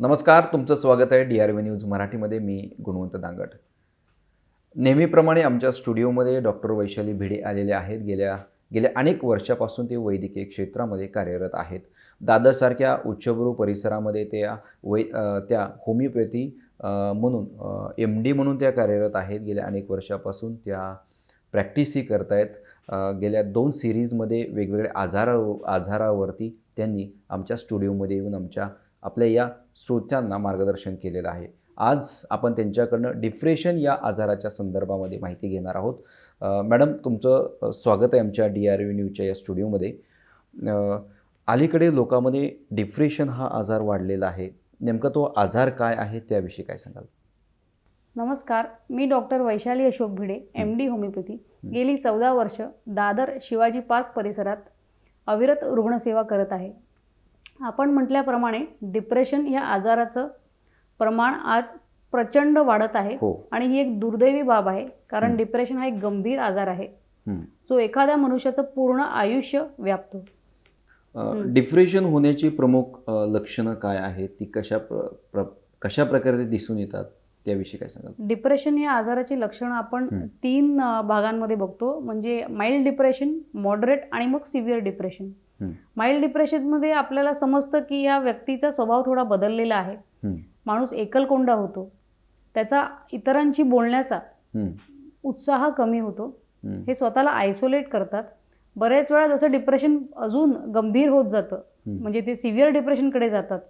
नमस्कार तुमचं स्वागत आहे डी आर व्ही न्यूज मराठीमध्ये. मी गुणवंत दांगट. नेहमीप्रमाणे आमच्या स्टुडिओमध्ये डॉक्टर वैशाली भिडे आलेले आहेत. गेल्या गेल्या अनेक वर्षापासून ते वैद्यकीय क्षेत्रामध्ये कार्यरत आहेत. दादरसारख्या उच्चभ्रू परिसरामध्ये त्या वै त्या होमिओपॅथी म्हणून एम डी म्हणून त्या कार्यरत आहेत. गेल्या अनेक वर्षापासून त्या प्रॅक्टिसही करतायत. गेल्या दोन सिरीजमध्ये वेगवेगळ्या आजारा आजारावरती त्यांनी आमच्या स्टुडिओमध्ये येऊन आमच्या आपल्या या श्रोत्यांना मार्गदर्शन केलेलं आहे. आज आपण त्यांच्याकडनं डिप्रेशन या आजाराच्या संदर्भामध्ये माहिती घेणार आहोत. मॅडम तुमचं स्वागत आहे आमच्या डी आर व्ही न्यूजच्या या स्टुडिओमध्ये. अलीकडे लोकांमध्ये डिप्रेशन हा आजार वाढलेला आहे. नेमका तो आजार काय आहे त्याविषयी काय सांगाल? नमस्कार. मी doctor Vaishali Ashok Bhide M D homeopathy. गेली चौदा वर्ष दादर शिवाजी पार्क परिसरात अविरत रुग्णसेवा करत आहे. आपण म्हटल्याप्रमाणे डिप्रेशन या आजाराचं प्रमाण आज प्रचंड वाढत आहे हो. आणि ही एक दुर्दैवी बाब आहे कारण डिप्रेशन हा एक गंभीर आजार आहे. जो एखाद्या मनुष्याचं पूर्ण आयुष्य व्यापतो. डिप्रेशन होण्याची प्रमुख लक्षणं काय आहेत? ती कशा प्र, प्र कशा प्रकारे दिसून येतात? त्याविषयी काय सांगाल? डिप्रेशन या आजाराची लक्षणं आपण. तीन भागांमध्ये बघतो. म्हणजे माइल्ड डिप्रेशन मॉडरेट आणि मग सिव्हिअर डिप्रेशन. माइल्ड डिप्रेशनमध्ये आपल्याला समजतं की या व्यक्तीचा स्वभाव थोडा बदललेला आहे. माणूस एकलकोंडा होतो त्याचा इतरांशी बोलण्याचा. उत्साह कमी होतो हं. स्वतःला आयसोलेट करतात बरेच वेळा जसं डिप्रेशन अजून गंभीर होत जातं. म्हणजे ते सिव्हिअर डिप्रेशनकडे जातात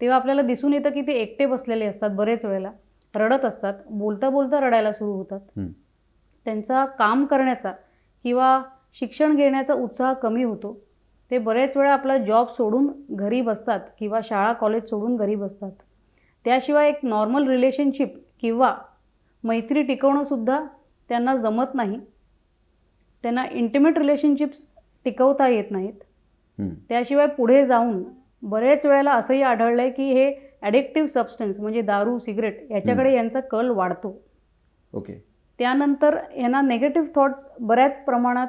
तेव्हा आपल्याला दिसून येतं की ते एकटे बसलेले असतात बरेच वेळेला रडत असतात बोलता बोलता रडायला सुरू होतात. त्यांचा काम करण्याचा किंवा शिक्षण घेण्याचा उत्साह कमी होतो ते बरेच वेळा आपला जॉब सोडून घरी बसतात किंवा शाळा कॉलेज सोडून घरी बसतात त्याशिवाय एक नॉर्मल रिलेशनशिप किंवा मैत्री टिकवणंसुद्धा त्यांना जमत नाही. त्यांना इंटिमेट रिलेशनशिप्स टिकवता येत नाहीत. हं. त्याशिवाय पुढे जाऊन बरेच वेळेला असंही आढळलं आहे की हे ॲडिक्टिव्ह सबस्टन्स म्हणजे दारू सिगरेट याच्याकडे यांचा कल वाढतो. ओके. त्यानंतर यांना नेगेटिव्ह थॉट्स बऱ्याच प्रमाणात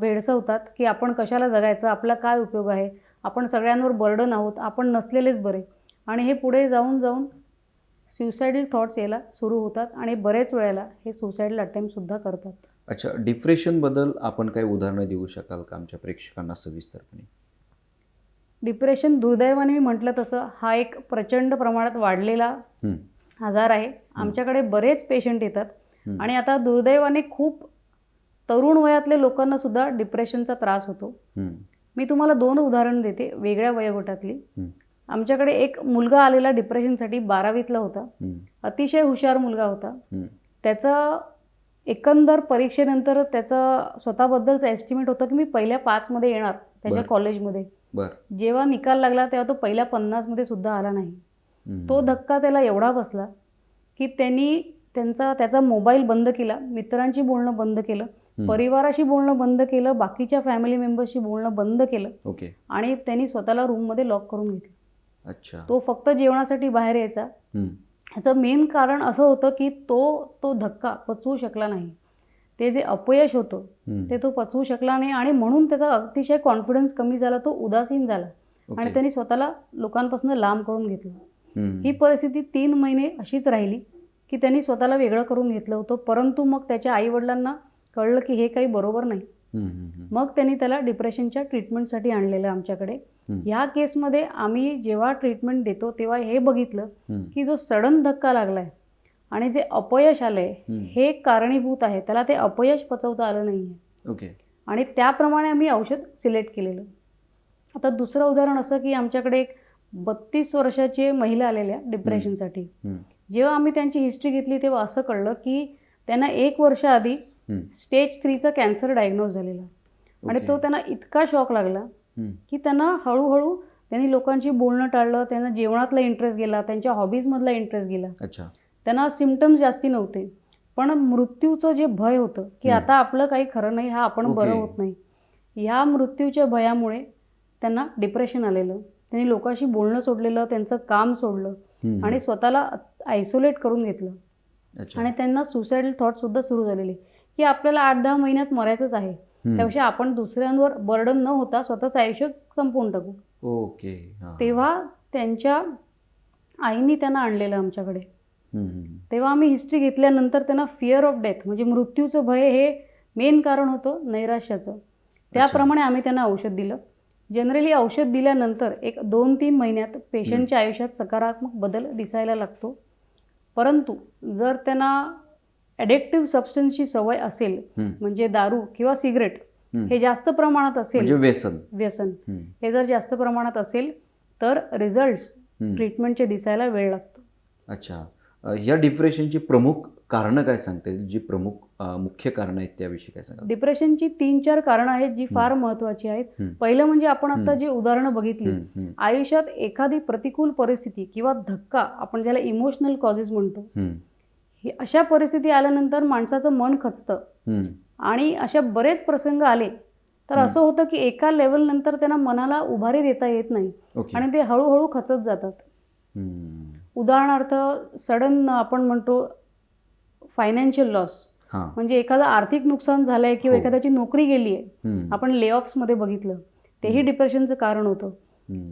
भेडसवतात की आपण कशाला जगायचं? आपला काय उपयोग आहे? आपण सगळ्यांवर बर्डन आहोत. आपण नसलेलेच बरे. आणि हे पुढे जाऊन जाऊन सुसायडल थॉट्स यायला सुरू होतात आणि बरेच वेळेला हे सुसायडल अटेम्प्टसुद्धा करतात. अच्छा डिप्रेशनबद्दल आपण काही उदाहरणं देऊ शकाल का आमच्या प्रेक्षकांना सविस्तरपणे? डिप्रेशन दुर्दैवाने मी म्हटलं तसं हा एक प्रचंड प्रमाणात वाढलेला. आजार आहे. आमच्याकडे बरेच पेशंट येतात. आणि आता दुर्दैवाने खूप तरुण वयातले लोकांना सुद्धा डिप्रेशनचा त्रास होतो. मी तुम्हाला दोन उदाहरण देते वेगळ्या वयोगटातली. आमच्याकडे एक मुलगा आलेला डिप्रेशनसाठी बारावीतला होता. अतिशय हुशार मुलगा होता. त्याचं एकंदर परीक्षेनंतर त्याचं स्वतःबद्दलचं एस्टिमेट होतं की मी पहिल्या पाचमध्ये येणार त्याच्या. कॉलेजमध्ये जेव्हा निकाल लागला तेव्हा तो पहिल्या पन्नासमध्ये सुद्धा आला नाही. तो धक्का त्याला एवढा बसला की त्यांनी त्यांचा त्याचा मोबाईल बंद केला मित्रांशी बोलणं बंद केलं. परिवाराशी बोलणं बंद केलं बाकीच्या फॅमिली मेंबर्सशी बोलणं बंद केलं ओके आणि त्यांनी स्वतःला रूममध्ये लॉक करून घेतलं अच्छा तो फक्त जेवणासाठी बाहेर यायचा. ह्याचं मेन कारण असं होतं की तो तो धक्का पचवू शकला नाही ते जे अपयश होतं. ते तो पचवू शकला नाही आणि म्हणून त्याचा अतिशय कॉन्फिडन्स कमी झाला तो उदासीन झाला आणि. त्यांनी स्वतःला लोकांपासून लांब करून घेतलं हं. ही परिस्थिती तीन महिने अशीच राहिली की त्यांनी स्वतःला वेगळं करून घेतलं होतं परंतु मग त्याच्या आईवडिलांना कळलं की हे काही बरोबर नाही. मग त्यांनी त्याला डिप्रेशनच्या ट्रीटमेंटसाठी आणलेलं आमच्याकडे. ह्या केसमध्ये आम्ही जेव्हा ट्रीटमेंट देतो तेव्हा हे बघितलं. की जो सडन धक्का लागलाय आणि जे अपयश आलंय हं. कारणीभूत आहे त्याला ते अपयश पचवता आलं नाही आहे ओके आणि त्याप्रमाणे आम्ही औषध सिलेक्ट केलेलं आता दुसरं उदाहरण असं की आमच्याकडे एक बत्तीस वर्षाची महिला आलेल्या डिप्रेशनसाठी हं. जेव्हा आम्ही त्यांची हिस्ट्री घेतली तेव्हा असं कळलं की त्यांना एक वर्ष आधी. स्टेज थ्रीचा कॅन्सर डायग्नोज झालेला आणि. तो त्यांना इतका शॉक लागला. की त्यांना हळूहळू त्यांनी लोकांशी बोलणं टाळलं त्यांना जेवणातला इंटरेस्ट गेला त्यांच्या हॉबीजमधला इंटरेस्ट गेला त्यांना सिमटम्स जास्ती नव्हते पण मृत्यूचं जे भय होतं की. आता आपलं काही खरं नाही हा आपण बरं. होत नाही ह्या मृत्यूच्या भयामुळे त्यांना डिप्रेशन आलेलं त्यांनी लोकांशी बोलणं सोडलेलं त्यांचं काम सोडलं. आणि स्वतःला आयसोलेट करून घेतलं आणि त्यांना सुसाईडल थॉटसुद्धा सुरू झालेले की आपल्याला आठ दहा महिन्यात मरायचंच आहे. त्यापेक्षा आपण दुसऱ्यांवर बर्डन न होता स्वतःचं आयुष्य संपवून टाकू. ओके. तेव्हा त्यांच्या आईनी त्यांना आणलेलं आमच्याकडे. तेव्हा आम्ही हिस्ट्री घेतल्यानंतर त्यांना फिअर ऑफ डेथ म्हणजे मृत्यूचं भय हे मेन कारण होतं नैराश्याचं. त्याप्रमाणे आम्ही त्यांना औषध दिलं. जनरली औषध दिल्यानंतर एक दोन तीन महिन्यात पेशंटच्या आयुष्यात सकारात्मक बदल दिसायला लागतो. परंतु जर त्यांना ॲडिक्टिव्ह सबस्टन्सची सवय असेल म्हणजे दारू किंवा सिगरेट. हे जास्त प्रमाणात म्हणजे असेल व्यसन. व्यसन. हम्म, हे जर जास्त प्रमाणात असेल तर रिझल्ट्स हम्म. ट्रीटमेंटचे दिसायला वेळ लागतो. अच्छा. या डिप्रेशनची प्रमुख कारणं काय सांगता येईल? जी प्रमुख मुख्य कारणं आहेत त्याविषयी काय सांगा डिप्रेशनची तीन चार कारणं आहेत जी फार महत्वाची आहेत. पहिलं म्हणजे आपण आता. जी उदाहरणं बघितली आयुष्यात एखादी प्रतिकूल परिस्थिती किंवा धक्का आपण ज्याला इमोशनल कॉजेस म्हणतो ही अशा परिस्थिती आल्यानंतर माणसाचं मन खचतं. आणि अशा बरेच प्रसंग आले तर. असं होतं की एका लेवल नंतर त्यांना मनाला उभारी देता येत नाही. आणि ते हळूहळू खचत जातात. उदाहरणार्थ सडन आपण म्हणतो फायनान्शियल लॉस म्हणजे एखादं आर्थिक नुकसान झालंय किंवा हो. एखाद्याची नोकरी गेली आहे आपण लेऑफ्समध्ये बघितलं. तेही. डिप्रेशनचं कारण होतं.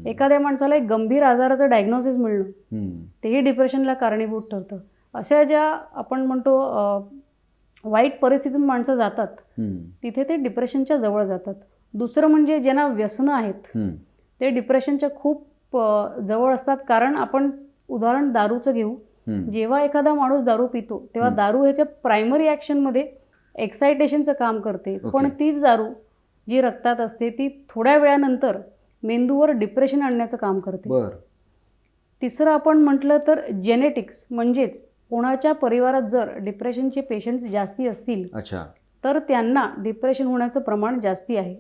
एखाद्या माणसाला एक गंभीर आजाराचं डायग्नोसिस मिळणं. तेही डिप्रेशनला कारणीभूत ठरतं. अशा ज्या आपण म्हणतो वाईट परिस्थितीतून माणसं जातात तिथे ते डिप्रेशनच्या जवळ जातात दुसरं म्हणजे ज्यांना व्यसनं आहेत. ते डिप्रेशनच्या खूप जवळ असतात कारण आपण उदाहरण दारूचं घेऊ. जेव्हा एखादा माणूस दारू पितो तेव्हा. दारू ह्याच्या प्रायमरी ॲक्शनमध्ये एक्सायटेशनचं काम करते. पण तीच दारू जी रक्तात असते ती थोड्या वेळानंतर मेंदूवर डिप्रेशन आणण्याचं काम करते तिसरं आपण म्हटलं तर जेनेटिक्स म्हणजेच कोणाच्या परिवारात जर डिप्रेशनचे पेशंट्स जास्ती असतील अच्छा. तर त्यांना डिप्रेशन होण्याचं प्रमाण जास्ती आहे.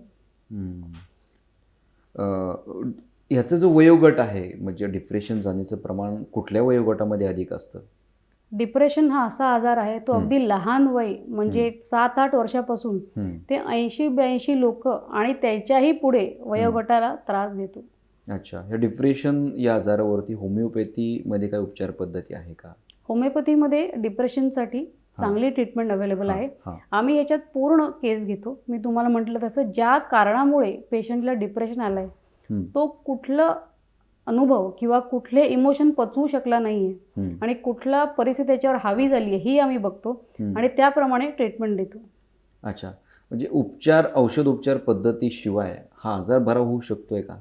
ह्याचं जो वयोगट आहे म्हणजे डिप्रेशन जाण्याचं प्रमाण कुठल्या वयोगटामध्ये अधिक असतं? डिप्रेशन हा असा आजार आहे तो. अगदी लहान वय म्हणजे सात आठ वर्षापासून. ते ऐंशी ब्याऐंशी लोक आणि त्याच्याही पुढे वयोगटाला त्रास देतो. अच्छा. हे डिप्रेशन या आजारावरती होमिओपॅथीमध्ये काय उपचार पद्धती आहे का? होमिओपॅथीमध्ये डिप्रेशनसाठी चांगली ट्रीटमेंट अवेलेबल आहे. आम्ही याच्यात पूर्ण केस घेतो. मी तुम्हाला म्हटलं तसं ज्या कारणामुळे पेशंटला डिप्रेशन आलं आहे तो कुठलं अनुभव किंवा कुठले इमोशन पचवू शकला नाही आहे हम्म, आणि कुठला परिस्थिती त्याच्यावर हावी झाली आहे ही आम्ही बघतो. आणि त्याप्रमाणे ट्रीटमेंट देतो. अच्छा. म्हणजे उपचार औषध उपचार पद्धतीशिवाय हा आजार बरा होऊ शकतोय का?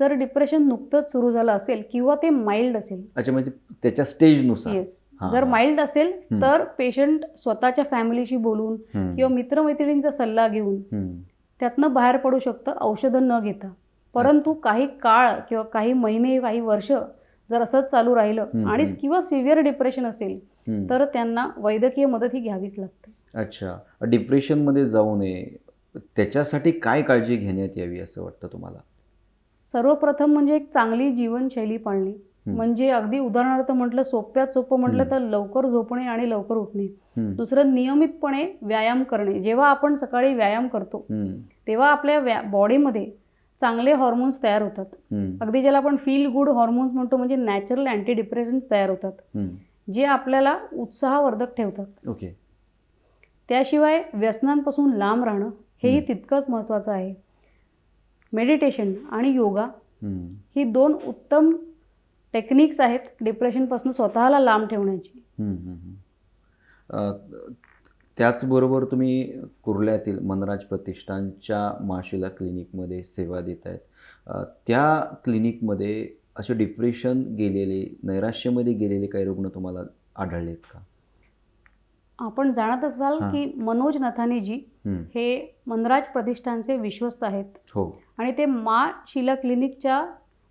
जर डिप्रेशन नुकतंच सुरू झालं असेल किंवा ते माइल्ड असेल. अच्छा म्हणजे त्याच्या स्टेजनुसार. येस जर. माइल्ड असेल. तर पेशंट स्वतःच्या फॅमिलीशी बोलून किंवा मित्रमैत्रिणींचा सल्ला घेऊन त्यातनं बाहेर पडू शकतं औषधं न घेता परंतु काही काळ किंवा काही महिने काही वर्ष जर असंच चालू राहिलं आणि. किंवा सिव्हिअर डिप्रेशन असेल. तर त्यांना वैद्यकीय मदत ही घ्यावीच लागते अच्छा डिप्रेशनमध्ये जाऊ नये त्याच्यासाठी काय काळजी घेण्यात यावी असं वाटतं तुम्हाला सर्वप्रथम म्हणजे एक चांगली जीवनशैली पाळणे हम्म. म्हणजे अगदी उदाहरणार्थ म्हटलं सोप्यात सोपं म्हटलं. तर लवकर झोपणे आणि लवकर उठणे. दुसरं नियमितपणे व्यायाम करणे. जेव्हा आपण सकाळी व्यायाम करतो तेव्हा आपल्या बॉडीमध्ये चांगले हॉर्मोन्स तयार होतात. अगदी ज्याला आपण फील गुड हॉर्मोन्स म्हणतो म्हणजे नॅचरल अँटी डिप्रेशन्स तयार होतात. जे आपल्याला उत्साहवर्धक ठेवतात. ओके. त्याशिवाय व्यसनांपासून लांब राहणं हेही. तितकंच महत्त्वाचं आहे. मेडिटेशन आणि योगा ही दोन उत्तम टेक्निक्स आहेत डिप्रेशनपासून स्वतःला लांब ठेवण्याची. त्याचबरोबर तुम्ही कुर्ल्यातील मनराज प्रतिष्ठानच्या माशिला क्लिनिकमध्ये सेवा देत आहेत. त्या क्लिनिकमध्ये असे डिप्रेशन गेलेले नैराश्यामध्ये गेलेले काही रुग्ण तुम्हाला आढळलेत का? आपण जाणत असाल. की मनोज नथानीजी हे मनराज प्रतिष्ठानचे विश्वस्त आहेत. हो. आणि ते मा शिला क्लिनिकच्या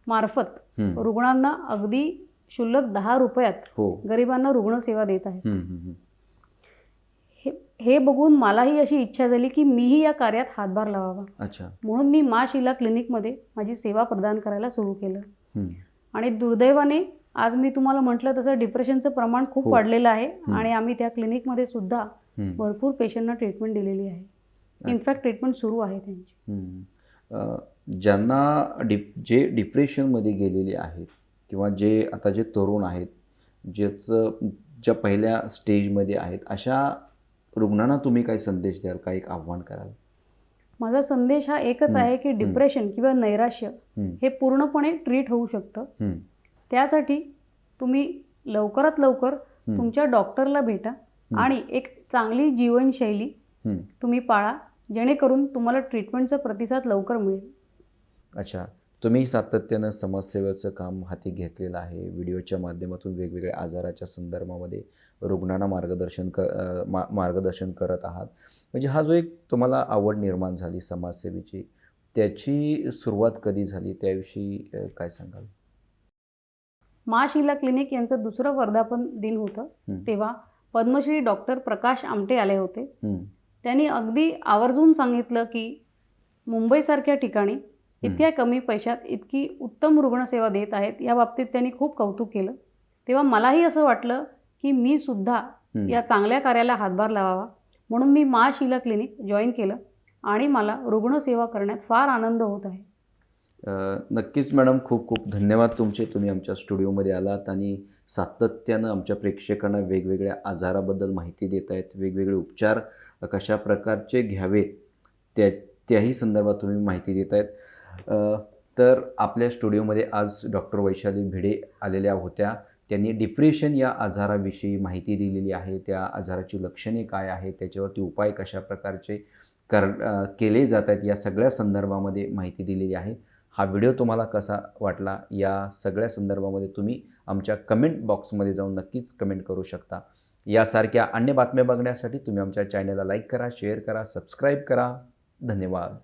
मार्फत रुग्णांना अगदी क्षुल्लक दहा रुपयात हो. गरिबांना रुग्णसेवा देत हम्म. हे हे बघून मलाही अशी इच्छा झाली की मीही या कार्यात हातभार लावावा. अच्छा. म्हणून मी मा शिला क्लिनिकमध्ये माझी सेवा प्रदान करायला सुरू केलं. आणि दुर्दैवाने आज मी तुम्हाला म्हटलं तसं डिप्रेशनचं प्रमाण खूप हो. वाढलेलं आहे आणि आम्ही त्या क्लिनिकमध्ये सुद्धा भरपूर पेशंटना ट्रीटमेंट दिलेली आहे. इनफॅक्ट ट्रीटमेंट सुरू आहे त्यांची. ज्यांना डिप जे डिप्रेशनमध्ये गेलेले आहेत किंवा जे आता जे तरुण आहेत ज्याचं ज्या पहिल्या स्टेजमध्ये आहेत अशा रुग्णांना तुम्ही काय संदेश द्याल काय एक आव्हान कराल? माझा संदेश हा एकच. आहे की डिप्रेशन किंवा नैराश्य हे पूर्णपणे ट्रीट होऊ शकतं. त्यासाठी तुम्ही लवकरात लवकर. तुमच्या डॉक्टरला भेटा आणि एक चांगली जीवनशैली. तुम्ही पाळा जेणेकरून तुम्हाला ट्रीटमेंटचा प्रतिसाद लवकर मिळेल. अच्छा. तुम्ही सातत्यानं समाजसेवेचं काम हाती घेतलेलं आहे. व्हिडिओच्या माध्यमातून वेगवेगळ्या आजाराच्या संदर्भामध्ये रुग्णांना मार्गदर्शन क मा मार्गदर्शन करत आहात. म्हणजे हा जो एक तुम्हाला आवड निर्माण झाली समाजसेवेची त्याची सुरुवात कधी झाली? त्याविषयी काय सांगाल? मा शिला क्लिनिक यांचं दुसरं वर्धापन दिन होतं. तेव्हा पद्मश्री डॉक्टर प्रकाश आमटे आले होते. त्यांनी अगदी आवर्जून सांगितलं की मुंबईसारख्या ठिकाणी इतक्या कमी पैशात इतकी उत्तम रुग्णसेवा देत आहेत या बाबतीत त्यांनी खूप कौतुक केलं. तेव्हा मलाही असं वाटलं की मी सुद्धा. या चांगल्या कार्याला हातभार लावावा. म्हणून मी मा शिला क्लिनिक जॉईन केलं आणि मला रुग्णसेवा करण्यात फार आनंद होत आहे. नक्कीच मॅडम खूप खूप धन्यवाद तुमचे. तुम्ही आमच्या स्टुडिओमध्ये आलात आणि सातत्यानं आमच्या प्रेक्षकांना वेगवेगळ्या आजाराबद्दल माहिती देत आहेत. वेगवेगळे उपचार कशा प्रकारचे घ्यावेत त्या त्याही संदर्भात तुम्ही माहिती देत आहेत. तर आपल्या स्टुडिओमध्ये आज डॉक्टर वैशाली भिडे आलेल्या होत्या. त्यांनी डिप्रेशन या आजाराविषयी माहिती दिलेली आहे. त्या आजाराची लक्षणे काय आहेत? त्याच्यावरती उपाय कशा प्रकारचे कर केले जात आहेत? या सगळ्या संदर्भामध्ये माहिती दिलेली आहे. हा व्हिडिओ तुम्हाला कसा वाटला? या सगळ्या संदर्भामध्ये तुम्ही आमच्या कमेंट बॉक्समध्ये जाऊन नक्कीच कमेंट करू शकता. यासारख्या अन्य बातम्या बघण्यासाठी तुम्ही आमच्या चॅनलला लाईक करा शेअर करा सबस्क्राईब करा. धन्यवाद.